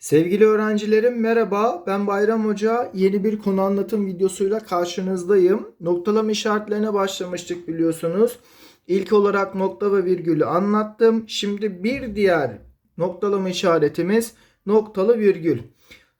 Sevgili öğrencilerim merhaba. Ben Bayram Hoca. Yeni bir konu anlatım videosuyla karşınızdayım. Noktalama işaretlerine başlamıştık biliyorsunuz. İlk olarak nokta ve virgülü anlattım. Şimdi bir diğer noktalama işaretimiz noktalı virgül.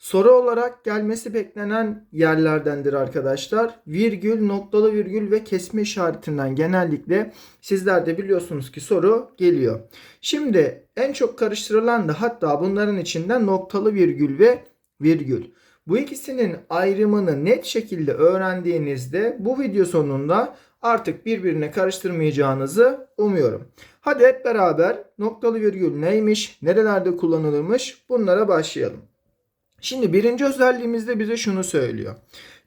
Soru olarak gelmesi beklenen yerlerdendir arkadaşlar. Virgül, noktalı virgül ve kesme işaretinden genellikle sizler de biliyorsunuz ki soru geliyor. Şimdi en çok karıştırılan da hatta bunların içinde noktalı virgül ve virgül. Bu ikisinin ayrımını net şekilde öğrendiğinizde bu video sonunda artık birbirine karıştırmayacağınızı umuyorum. Hadi hep beraber noktalı virgül neymiş, nerelerde kullanılırmış bunlara başlayalım. Şimdi birinci özelliğimizde bize şunu söylüyor.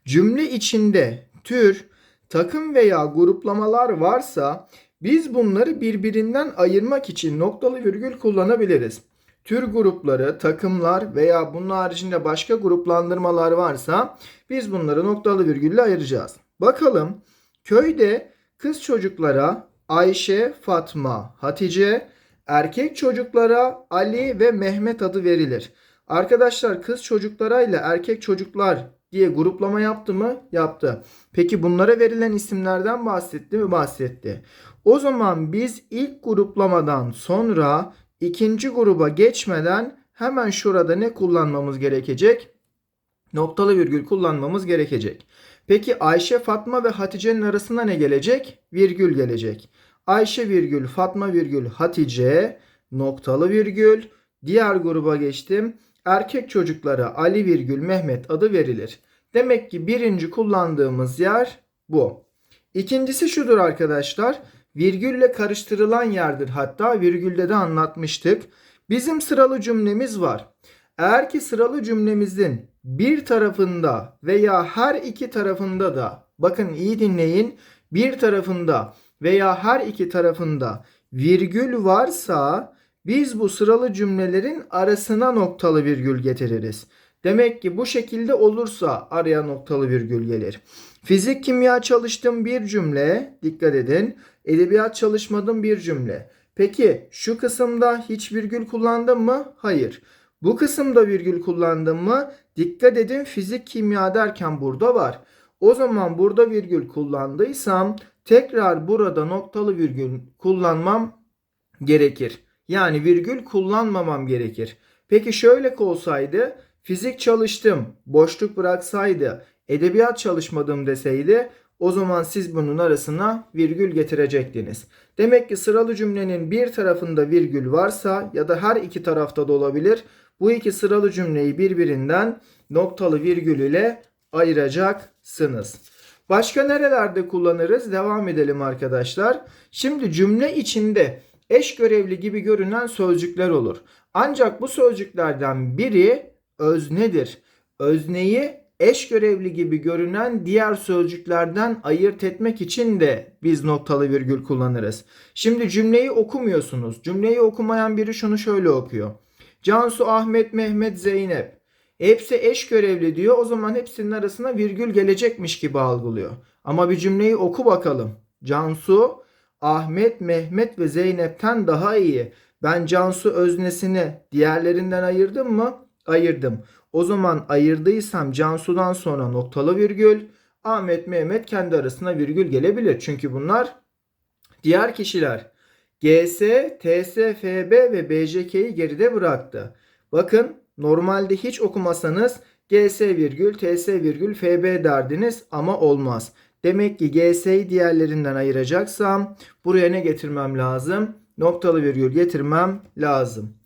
Cümle içinde tür, takım veya gruplamalar varsa biz bunları birbirinden ayırmak için noktalı virgül kullanabiliriz. Tür grupları, takımlar veya bunun haricinde başka gruplandırmalar varsa biz bunları noktalı virgülle ayıracağız. Bakalım köyde kız çocuklara Ayşe, Fatma, Hatice, erkek çocuklara Ali ve Mehmet adı verilir. Arkadaşlar kız çocuklara ile erkek çocuklar diye gruplama yaptı mı? Yaptı. Peki bunlara verilen isimlerden bahsetti mi? Bahsetti. O zaman biz ilk gruplamadan sonra ikinci gruba geçmeden hemen şurada ne kullanmamız gerekecek? Noktalı virgül kullanmamız gerekecek. Peki Ayşe, Fatma ve Hatice'nin arasına ne gelecek? Virgül gelecek. Ayşe virgül, Fatma virgül, Hatice noktalı virgül. Diğer gruba geçtim. Erkek çocuklara Ali virgül Mehmet adı verilir. Demek ki birinci kullandığımız yer bu. İkincisi şudur arkadaşlar. Virgülle karıştırılan yerdir. Hatta virgülde de anlatmıştık. Bizim sıralı cümlemiz var. Eğer ki sıralı cümlemizin bir tarafında veya her iki tarafında da bakın iyi dinleyin bir tarafında veya her iki tarafında virgül varsa biz bu sıralı cümlelerin arasına noktalı virgül getiririz. Demek ki bu şekilde olursa araya noktalı virgül gelir. Fizik kimya çalıştım bir cümle. Dikkat edin. Edebiyat çalışmadım bir cümle. Peki şu kısımda hiç virgül kullandım mı? Hayır. Bu kısımda virgül kullandım mı? Dikkat edin fizik kimya derken burada var. O zaman burada virgül kullandıysam tekrar burada noktalı virgül kullanmam gerekir. Yani virgül kullanmamam gerekir. Peki şöyle olsaydı fizik çalıştım, boşluk bıraksaydı, edebiyat çalışmadım deseydi o zaman siz bunun arasına virgül getirecektiniz. Demek ki sıralı cümlenin bir tarafında virgül varsa ya da her iki tarafta da olabilir. Bu iki sıralı cümleyi birbirinden noktalı virgül ile ayıracaksınız. Başka nerelerde kullanırız? Devam edelim arkadaşlar. Şimdi cümle içinde eş görevli gibi görünen sözcükler olur. Ancak bu sözcüklerden biri öznedir. Özneyi eş görevli gibi görünen diğer sözcüklerden ayırt etmek için de biz noktalı virgül kullanırız. Şimdi cümleyi okumuyorsunuz. Cümleyi okumayan biri şunu şöyle okuyor. Cansu, Ahmet, Mehmet, Zeynep. Hepsi eş görevli diyor. O zaman hepsinin arasına virgül gelecekmiş gibi algılıyor. Ama bir cümleyi oku bakalım. Cansu, Ahmet, Mehmet ve Zeynep'ten daha iyi. Ben Cansu öznesini diğerlerinden ayırdım mı? Ayırdım. O zaman ayırdıysam Cansu'dan sonra noktalı virgül, Ahmet, Mehmet kendi arasına virgül gelebilir. Çünkü bunlar diğer kişiler. GS, TS, FB ve BJK'yi geride bıraktı. Bakın normalde hiç okumasanız GS virgül, TS virgül, FB derdiniz ama olmaz. Demek ki GS'yi diğerlerinden ayıracaksam buraya ne getirmem lazım? Noktalı virgül getirmem lazım.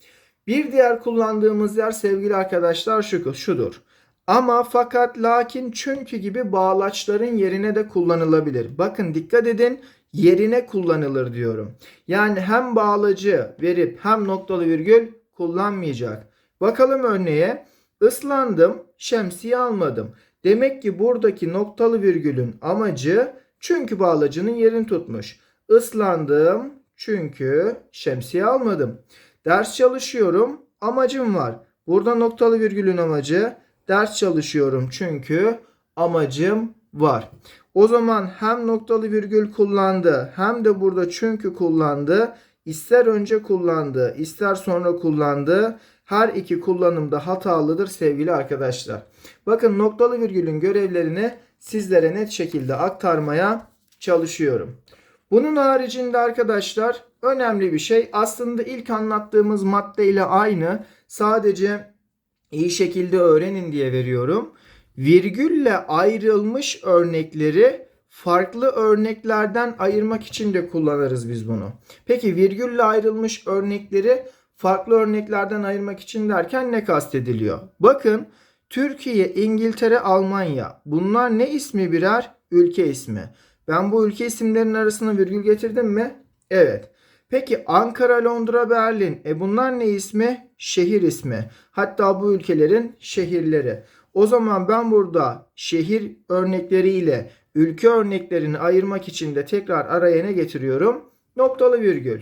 Bir diğer kullandığımız yer sevgili arkadaşlar şu, şudur. Ama fakat lakin çünkü gibi bağlaçların yerine de kullanılabilir. Bakın dikkat edin yerine kullanılır diyorum. Yani hem bağlacı verip hem noktalı virgül kullanmayacak. Bakalım örneğe. Islandım, şemsiye almadım. Demek ki buradaki noktalı virgülün amacı çünkü bağlacının yerini tutmuş. Islandım çünkü şemsiye almadım. Ders çalışıyorum, amacım var. Burada noktalı virgülün amacı ders çalışıyorum çünkü amacım var. O zaman hem noktalı virgül kullandı hem de burada çünkü kullandı. İster önce kullandı, ister sonra kullandı. Her iki kullanımda hatalıdır sevgili arkadaşlar. Bakın noktalı virgülün görevlerini sizlere net şekilde aktarmaya çalışıyorum. Bunun haricinde arkadaşlar önemli bir şey aslında ilk anlattığımız maddeyle aynı. Sadece iyi şekilde öğrenin diye veriyorum. Virgülle ayrılmış örnekleri farklı örneklerden ayırmak için de kullanırız biz bunu. Peki virgülle ayrılmış örnekleri farklı örneklerden ayırmak için derken ne kastediliyor? Bakın Türkiye, İngiltere, Almanya bunlar ne ismi birer? Ülke ismi. Ben bu ülke isimlerinin arasına virgül getirdim mi? Evet. Peki Ankara, Londra, Berlin. E bunlar ne ismi? Şehir ismi. Hatta bu ülkelerin şehirleri. O zaman ben burada şehir örnekleriyle ülke örneklerini ayırmak için de tekrar araya ne getiriyorum? Noktalı virgül.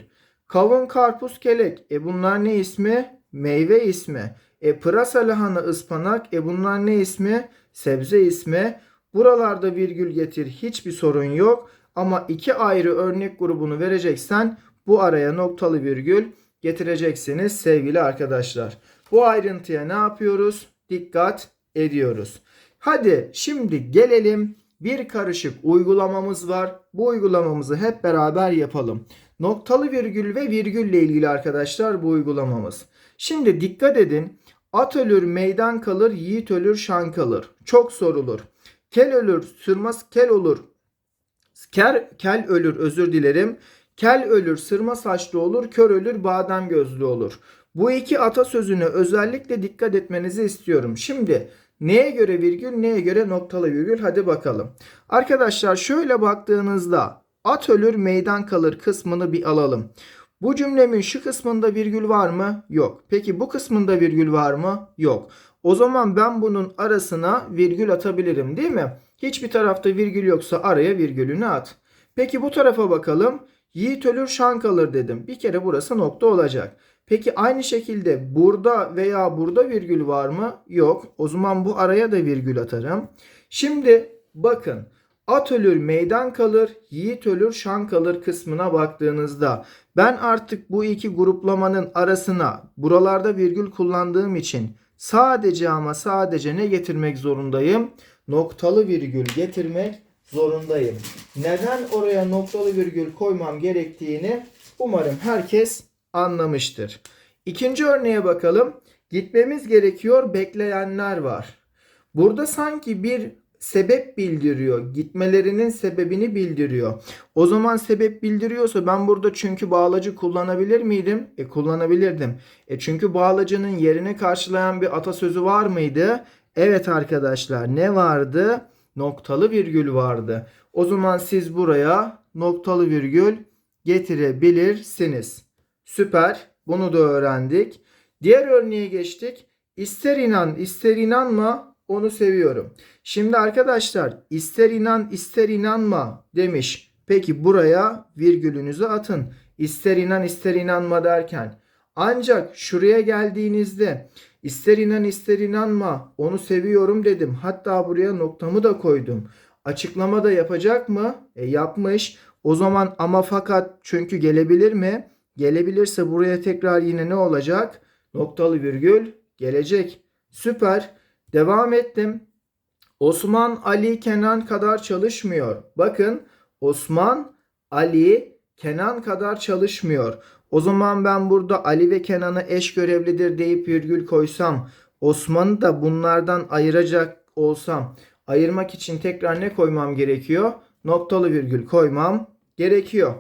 Kavun, karpuz, kelek. E bunlar ne ismi? Meyve ismi. E pırasa, lahana, ıspanak. E bunlar ne ismi? Sebze ismi. Buralarda virgül getir hiçbir sorun yok. Ama iki ayrı örnek grubunu vereceksen bu araya noktalı virgül getireceksiniz sevgili arkadaşlar. Bu ayrıntıya ne yapıyoruz? Dikkat ediyoruz. Hadi şimdi gelelim bir karışık uygulamamız var. Bu uygulamamızı hep beraber yapalım. Noktalı virgül ve virgülle ilgili arkadaşlar bu uygulamamız. Şimdi dikkat edin. At ölür meydan kalır, yiğit ölür şan kalır. Çok sorulur. Kel ölür, sırmaz kel olur. Ker, kel ölür özür dilerim. Kel ölür, sırma saçlı olur, kör ölür, badem gözlü olur. Bu iki atasözüne özellikle dikkat etmenizi istiyorum. Şimdi neye göre virgül, neye göre noktalı virgül hadi bakalım. Arkadaşlar şöyle baktığınızda at ölür meydan kalır kısmını bir alalım. Bu cümlemin şu kısmında virgül var mı? Yok. Peki bu kısmında virgül var mı? Yok. O zaman ben bunun arasına virgül atabilirim değil mi? Hiçbir tarafta virgül yoksa araya virgülünü at. Peki bu tarafa bakalım. Yiğit ölür şan kalır dedim. Bir kere burası nokta olacak. Peki aynı şekilde burada veya burada virgül var mı? Yok. O zaman bu araya da virgül atarım. Şimdi bakın. At ölür meydan kalır, yiğit ölür şan kalır kısmına baktığınızda ben artık bu iki gruplamanın arasına buralarda virgül kullandığım için sadece ama sadece ne getirmek zorundayım? Noktalı virgül getirmek zorundayım. Neden oraya noktalı virgül koymam gerektiğini umarım herkes anlamıştır. İkinci örneğe bakalım. Gitmemiz gerekiyor, bekleyenler var. Burada sanki bir sebep bildiriyor. Gitmelerinin sebebini bildiriyor. O zaman sebep bildiriyorsa ben burada çünkü bağlacı kullanabilir miydim? E kullanabilirdim. E çünkü bağlacının yerine karşılayan bir atasözü var mıydı? Evet arkadaşlar ne vardı? Noktalı virgül vardı. O zaman siz buraya noktalı virgül getirebilirsiniz. Süper. Bunu da öğrendik. Diğer örneğe geçtik. İster inan ister inanma onu seviyorum. Şimdi arkadaşlar ister inan ister inanma demiş. Peki buraya virgülünüzü atın. İster inan ister inanma derken. Ancak şuraya geldiğinizde ister inan ister inanma onu seviyorum dedim. Hatta buraya noktamı da koydum. Açıklama da yapacak mı? E yapmış. O zaman ama fakat çünkü gelebilir mi? Gelebilirse buraya tekrar yine ne olacak? Noktalı virgül gelecek. Süper. Devam ettim. Osman Ali Kenan kadar çalışmıyor. Bakın Osman Ali Kenan kadar çalışmıyor. O zaman ben burada Ali ve Kenan'ı eş görevlidir deyip virgül koysam Osman'ı da bunlardan ayıracak olsam ayırmak için tekrar ne koymam gerekiyor? Noktalı virgül koymam gerekiyor.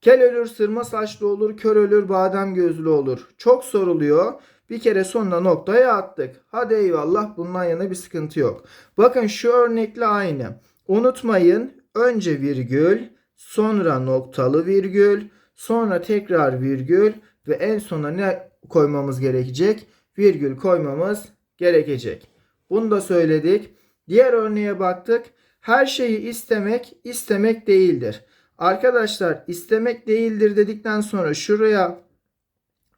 Kel ölür, sırma saçlı olur, kör ölür, badem gözlü olur. Çok soruluyor. Bir kere sonuna noktaya attık. Hadi eyvallah bundan yana bir sıkıntı yok. Bakın şu örnekle aynı. Unutmayın önce virgül, sonra noktalı virgül, sonra tekrar virgül ve en sona ne koymamız gerekecek? Virgül koymamız gerekecek. Bunu da söyledik. Diğer örneğe baktık. Her şeyi istemek istemek değildir. Arkadaşlar istemek değildir dedikten sonra şuraya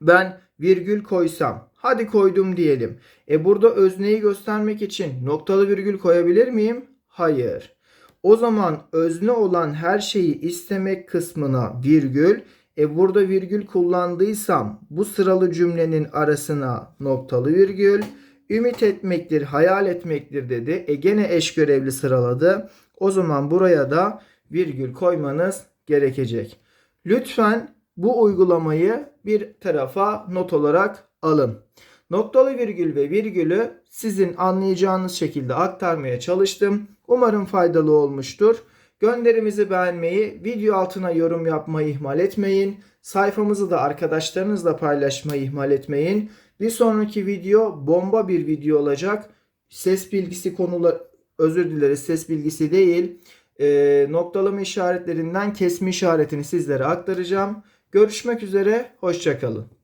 ben virgül koysam. Hadi koydum diyelim. E burada özneyi göstermek için noktalı virgül koyabilir miyim? Hayır. O zaman özne olan her şeyi istemek kısmına virgül, E burada virgül kullandıysam bu sıralı cümlenin arasına noktalı virgül. Ümit etmektir, hayal etmektir dedi. E gene eş görevli sıraladı. O zaman buraya da virgül koymanız gerekecek. Lütfen bu uygulamayı bir tarafa not olarak alın. Noktalı virgül ve virgülü sizin anlayacağınız şekilde aktarmaya çalıştım. Umarım faydalı olmuştur. Gönderimizi beğenmeyi, video altına yorum yapmayı ihmal etmeyin. Sayfamızı da arkadaşlarınızla paylaşmayı ihmal etmeyin. Bir sonraki video bomba bir video olacak. Ses bilgisi konular özür dileriz ses bilgisi değil. Ee, noktalama işaretlerinden kesme işaretini sizlere aktaracağım. Görüşmek üzere, hoşçakalın.